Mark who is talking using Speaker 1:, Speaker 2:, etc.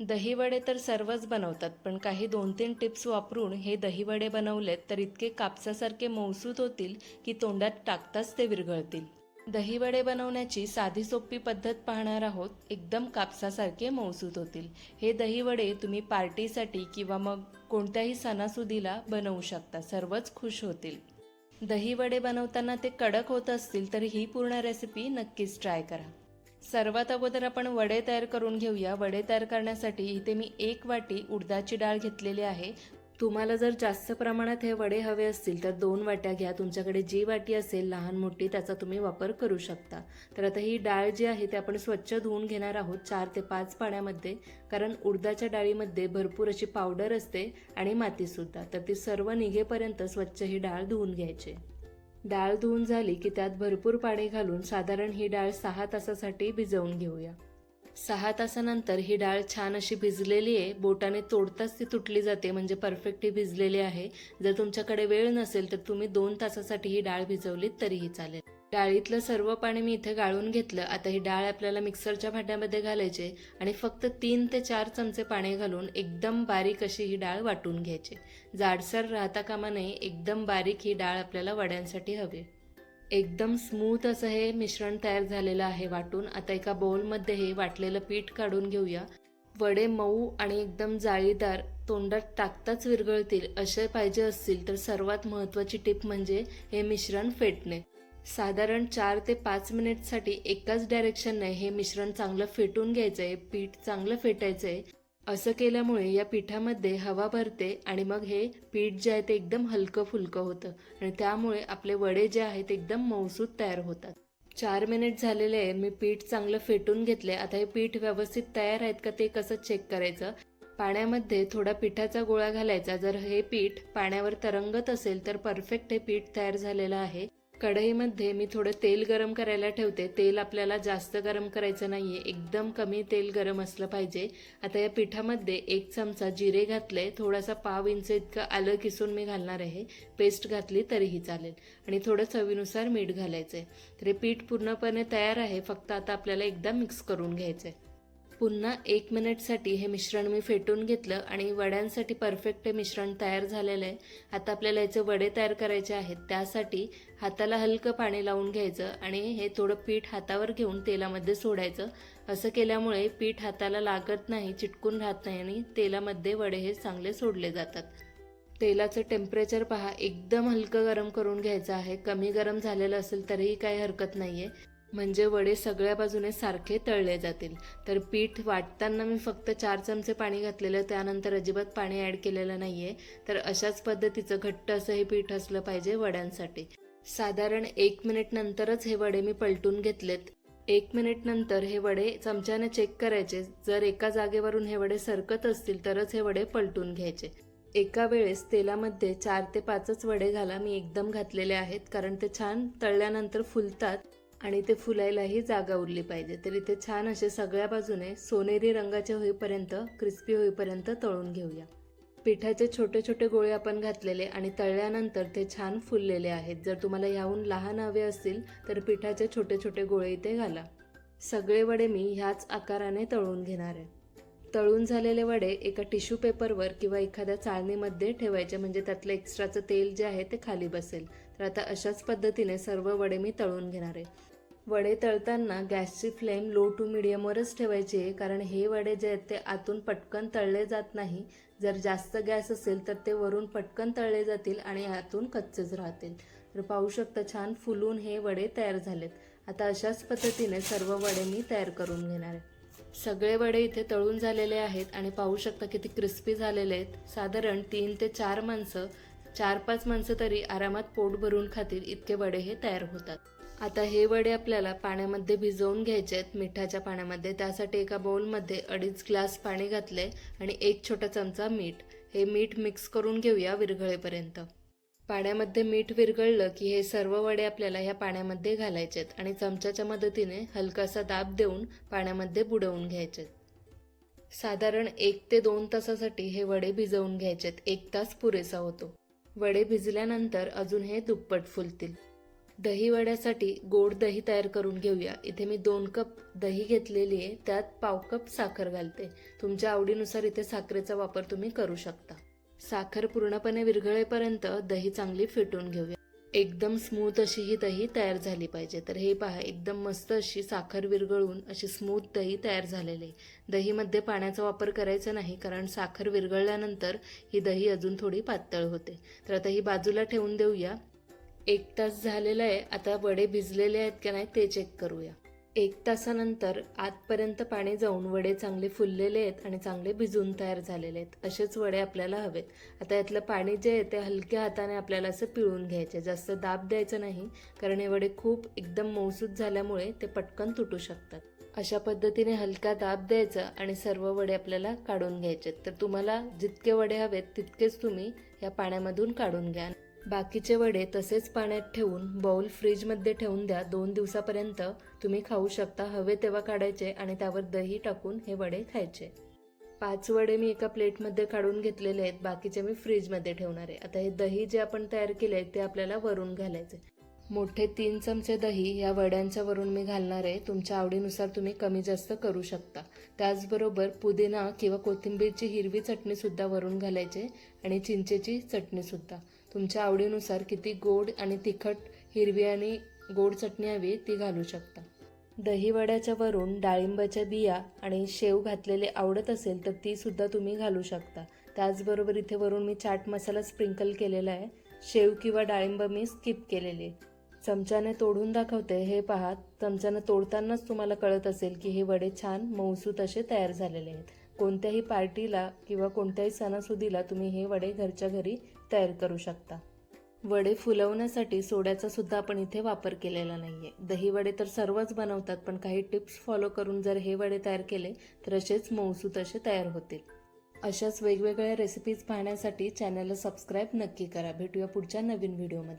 Speaker 1: दहीवडे तर सर्वच बनवतात पण काही दोन तीन टिप्स वापरून हे दहीवडे बनवलेत तर इतके कापसासारखे मऊसूत होतील की तोंडात टाकताच ते विरघळतील. दहीवडे बनवण्याची साधी सोपी पद्धत पाहणार आहोत एकदम कापसासारखे मऊसूत होतील. हे दहीवडे तुम्ही पार्टीसाठी किंवा मग कोणत्याही सणासुदीला बनवू शकता सर्वच खुश होतील. दहीवडे बनवताना ते कडक होत असतील तर ही पूर्ण रेसिपी नक्कीच ट्राय करा. सर्वात अगोदर आपण वडे तयार करून घेऊया. वडे तयार करण्यासाठी इथे मी एक वाटी उडदाची डाळ घेतलेली आहे. तुम्हाला जर जास्त प्रमाणात हे वडे हवे असतील तर दोन वाट्या घ्या. तुमच्याकडे जी वाटी असेल लहान मोठी त्याचा तुम्ही वापर करू शकता. तर आता ही डाळ जी आहे ती आपण स्वच्छ धुवून घेणार आहोत चार ते पाच पाण्यामध्ये. कारण उडदाच्या डाळीमध्ये भरपूर अशी पावडर असते आणि मातीसुद्धा. तर ती सर्व निघेपर्यंत स्वच्छ ही डाळ धुवून घ्यायची. डाळ धुवून झाली की त्यात भरपूर पाणी घालून साधारण ही डाळ सहा तासासाठी भिजवून घेऊया. सहा तासानंतर ही डाळ छान अशी भिजलेली आहे. बोटाने तोडताच ती तुटली जाते म्हणजे परफेक्ट ही भिजलेली आहे. जर तुमच्याकडे वेळ नसेल तर तुम्ही दोन तासासाठी ही डाळ भिजवलीत तरीही चालेल. डाळीतलं सर्व पाणी मी इथे गाळून घेतलं. आता ही डाळ आपल्याला मिक्सरच्या भांड्यामध्ये घालायचे आणि फक्त तीन ते चार चमचे पाणी घालून एकदम बारीक अशी ही डाळ वाटून घ्यायची. जाडसर राहता कामा नये एकदम बारीक ही डाळ आपल्याला वड्यांसाठी हवी. एकदम स्मूथ असं हे मिश्रण तयार झालेलं आहे वाटून. आता एका बाउलमध्ये हे वाटलेलं पीठ काढून घेऊया. वडे मऊ आणि एकदम जाळीदार तोंडात टाकताच विरघळतील. असे पाहिजे असतील तर सर्वात महत्त्वाची टिप म्हणजे हे मिश्रण फेटणे. साधारण चार ते पाच मिनिटसाठी एकाच डायरेक्शनने हे मिश्रण चांगलं फेटून घ्यायचं आहे पीठ चांगलं फेटायचं आहे असं केल्यामुळे या पिठामध्ये हवा भरते आणि मग हे पीठ जे आहे ते एकदम हलकं फुलकं होतं. आणि त्यामुळे आपले वडे जे आहेत एकदम मौसूद तयार होतात. चार मिनिट झालेले आहे मी पीठ चांगलं फेटून घेतले आता हे पीठ व्यवस्थित तयार आहेत का ते कसं चेक करायचं? पाण्यामध्ये थोडा पिठाचा गोळा घालायचा. जर हे पीठ पाण्यावर तरंगत असेल तर परफेक्ट हे पीठ तयार झालेलं आहे. कढईमध्ये मी थोडं तेल गरम करायला ठेवते. तेल आपल्याला जास्त गरम करायचं नाही आहे एकदम कमी तेल गरम असलं पाहिजे. आता या पिठामध्ये एक चमचा जिरे घातले. थोडासा पाव इंच इतकं आलं किसून मी घालणार आहे. पेस्ट घातली तरीही चालेल. आणि थोडं चवीनुसार मीठ घालायचंय. तर हे पीठ पूर्णपणे तयार आहे. फक्त आता आपल्याला एकदा मिक्स करून घ्यायचंय. पुन्हा एक मिनिटसाठी हे मिश्रण मी फेटून घेतलं आणि वड्यांसाठी परफेक्ट हे मिश्रण तयार झालेलं आहे. आता आपल्याला याचे वडे तयार करायचे आहेत. त्यासाठी हाताला हलकं पाणी लावून घ्यायचं आणि हे थोडं पीठ हातावर घेऊन तेलामध्ये सोडायचं. असं केल्यामुळे पीठ हाताला लागत नाही चिटकून राहत नाही आणि तेलामध्ये वडे हे चांगले सोडले जातात. तेलाचं टेम्परेचर पहा. एकदम हलकं गरम करून घ्यायचं आहे. कमी गरम झालेलं असेल तरीही काही हरकत नाही आहे म्हणजे वडे सगळ्या बाजूने सारखे तळले जातील. तर पीठ वाटताना मी फक्त चार चमचे पाणी घातलेलं त्यानंतर अजिबात पाणी ॲड केलेलं नाही आहे तर अशाच पद्धतीचं घट्ट असं हे पीठ असलं पाहिजे वड्यांसाठी. साधारण एक मिनिट नंतरच हे वडे मी पलटून घेतलेत. एक मिनिट नंतर हे वडे चमच्याने चेक करायचे. जर एका जागेवरून हे वडे सरकत असतील तरच हे वडे पलटून घ्यायचे. एका वेळेस तेलामध्ये चार ते पाचच वडे घाला. मी एकदम घातलेले आहेत कारण ते छान तळल्यानंतर फुलतात. आणि ते फुलायलाही जागा उरली पाहिजे. तर इथे छान असे सगळ्या बाजूने सोनेरी रंगाचे होईपर्यंत क्रिस्पी होईपर्यंत तळून घेऊया. पिठाचे छोटे छोटे गोळे आपण घातलेले आणि तळल्यानंतर ते छान फुललेले आहेत. जर तुम्हाला ह्याहून लहान हवे असतील तर पिठाचे छोटे छोटे गोळे इथे घाला. सगळे वडे मी ह्याच आकाराने तळून घेणार आहे. तळून झालेले वडे एका टिश्यू पेपरवर किंवा एखाद्या चाळणीमध्ये ठेवायचे म्हणजे त्यातलं एक्स्ट्राचं तेल जे आहे ते खाली बसेल. तर आता अशाच पद्धतीने सर्व वडे मी तळून घेणार आहे. वडे तळताना गॅसची फ्लेम लो टू मिडियमवरच ठेवायची आहे कारण हे वडे जे आहेत ते आतून पटकन तळले जात नाही. जर जास्त गॅस असेल तर ते वरून पटकन तळले जातील आणि आतून कच्चेच राहतील. तर पाहू शकता छान फुलून हे वडे तयार झालेत. आता अशाच पद्धतीने सर्व वडे मी तयार करून घेणार आहे. सगळे वडे इथे तळून झालेले आहेत आणि पाहू शकता किती क्रिस्पी झालेले आहेत. साधारण तीन ते चार माणसं चार पाच माणसं तरी आरामात पोट भरून खातील इतके वडे हे तयार होतात. आता हे वडे आपल्याला पाण्यामध्ये भिजवून घ्यायचे आहेत मिठाच्या पाण्यामध्ये. त्यासाठी एका बाउलमध्ये अडीच ग्लास पाणी घातले आणि एक छोटा चमचा मीठ. हे मीठ मिक्स करून घेऊया विरघळेपर्यंत. पाण्यामध्ये मीठ विरघळलं की हे सर्व वडे आपल्याला ह्या पाण्यामध्ये घालायचे आहेत आणि चमच्याच्या मदतीने हलकासा दाब देऊन पाण्यामध्ये बुडवून घ्यायचे साधारण एक ते दोन तासासाठी हे वडे भिजवून घ्यायचेत एक तास पुरेसा होतो. वडे भिजल्यानंतर अजून हे दुप्पट फुलतील. दही वड्यासाठी गोड दही तयार करून घेऊया. इथे मी दोन कप दही घेतलेली आहे. त्यात पाव कप साखर घालते. तुमच्या आवडीनुसार इथे साखरेचा वापर तुम्ही करू शकता. साखर पूर्णपणे विरघळेपर्यंत दही चांगली फेटून घेऊया. एकदम स्मूथ अशी ही दही तयार झाली पाहिजे. तर हे पहा एकदम मस्त अशी साखर विरघळून अशी स्मूथ दही तयार झालेली आहे. दहीमध्ये पाण्याचा वापर करायचा नाही कारण साखर विरघळल्यानंतर ही दही अजून थोडी पातळ होते. तर आता ही बाजूला ठेवून देऊया. एक तास झालेला आहे आता वडे भिजलेले आहेत का नाही ते चेक करूया. एक तासानंतर आतपर्यंत पाणी जाऊन वडे चांगले फुललेले आहेत आणि चांगले भिजून तयार झालेले आहेत. असेच वडे आपल्याला हवेत. आता यातलं पाणी जे आहे ते हलक्या हाताने आपल्याला असं पिळून घ्यायचे. जास्त दाब द्यायचं नाही कारण हे वडे खूप एकदम मौसूद झाल्यामुळे ते पटकन तुटू शकतात. अशा पद्धतीने हलका दाब द्यायचा आणि सर्व वडे आपल्याला काढून घ्यायचे. तर तुम्हाला जितके वडे हवेत तितकेच तुम्ही या पाण्यामधून काढून घ्या. बाकीचे वडे तसेच पाण्यात ठेवून बाउल फ्रीजमध्ये ठेवून द्या. दोन दिवसापर्यंत तुम्ही खाऊ शकता. हवे तेव्हा काढायचे आणि त्यावर दही टाकून हे वडे खायचे. पाच वडे मी एका प्लेटमध्ये काढून घेतलेले आहेत. बाकीचे मी फ्रीजमध्ये ठेवणार आहे. आता हे दही जे आपण तयार केले आहे ते आपल्याला वरून घालायचे मोठे तीन चमचे दही या वड्यांच्या वरून मी घालणार आहे. तुमच्या आवडीनुसार तुम्ही कमी जास्त करू शकता. त्याचबरोबर पुदिना किंवा कोथिंबीरची हिरवी चटणीसुद्धा वरून घालायचे आणि चिंचेची चटणीसुद्धा. तुमच्या आवडीनुसार किती गोड आणि तिखट हिरवी आणि गोड चटणी हवी ती घालू शकता. दहीवड्याच्या वरून डाळिंबाच्या बिया आणि शेव घातलेले आवडत असेल तर ती सुद्धा तुम्ही घालू शकता. त्याचबरोबर इथे वरून मी चाट मसाला स्प्रिंकल केलेला आहे. शेव किंवा डाळिंब मी स्किप केलेली आहे. चमच्याने तोडून दाखवते हे पहा. चमच्याने तोडतानाच तुम्हाला कळत असेल की हे वडे छान मऊसूत असे तयार झालेले आहेत. कोणत्याही पार्टीला किंवा कोणत्याही सणासुदीला तुम्ही हे वडे घरच्या घरी तयार करू शकता. वडे फुलवण्यासाठी सोड्याचा सुद्धा आपण इथे वापर केलेला नाहीये. दही वडे तर सर्वच बनवतात पण काही टिप्स फॉलो करून जर हे वडे तयार केले तर असेच मऊसूत असे तयार होतील. अशाच वेगवेगळ्या रेसिपीज पाहण्यासाठी चॅनलला सबस्क्राईब नक्की करा. भेटूया पुढच्या नवीन व्हिडिओमध्ये